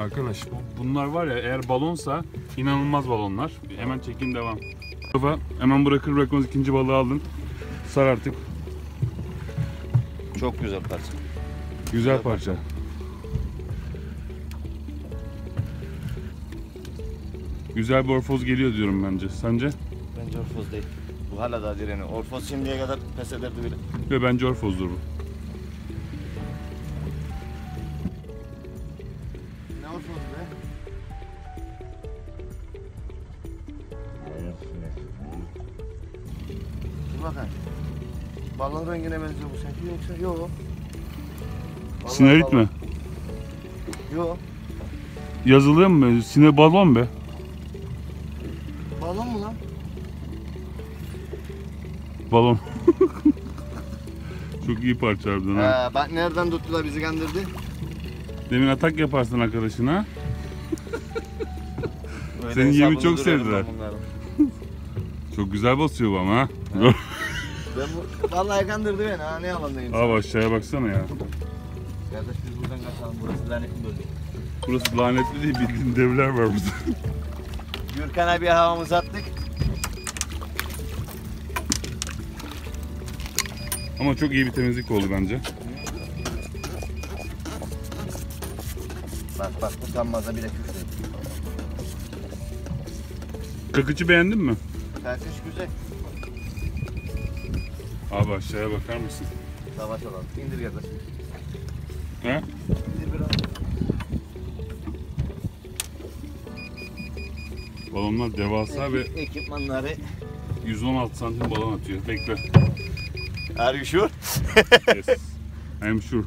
Arkadaş bu- bunlar var ya eğer balonsa inanılmaz balonlar. Hemen çekin devam. Mustafa hemen bırakır bırakmaz ikinci balığı aldın. Sar artık. Çok güzel parça. Güzel parça. Güzel bir orfoz geliyor diyorum bence. Sence? Bence orfoz değil. Bu hala daha direniyor. Orfoz şimdiye kadar pes ederdi bile. Ve bence orfozdur bu. Orfoz be? Dur bakayım. Balon rengine benziyor bu sanki yoksa yok. Vallahi Sinerit balon. mi? Yok. Yazılıyor mu? Sine balon be. Balon mu lan? Balon. Çok iyi parça harbiden ha. Ee, bak nereden tuttular bizi kandırdı? Demin atak yaparsın arkadaşına. Senin yemi çok sevdiler. Çok güzel basıyor bu ama ha. Ben bu, vallahi kandırdı beni ha ne yalan diyeyim sana. Abi aşağıya baksana ya. Kardeş biz buradan kaçalım burası lanetli bölge. Burası lanetli değil bildiğin devler var burada. Gürkan abi havamızı attık. Ama çok iyi bir temizlik oldu bence. Bak bak utanmaza bile küfür Kakıcı beğendin mi? Kardeş güzel. Abi aşağıya bakar mısın? Savaş alalım. İndir kardeş. He? İndir biraz. Balonlar devasa ve Ekipmanları. 116 santim balon atıyor. Bekle. Are you sure? Yes. I'm sure.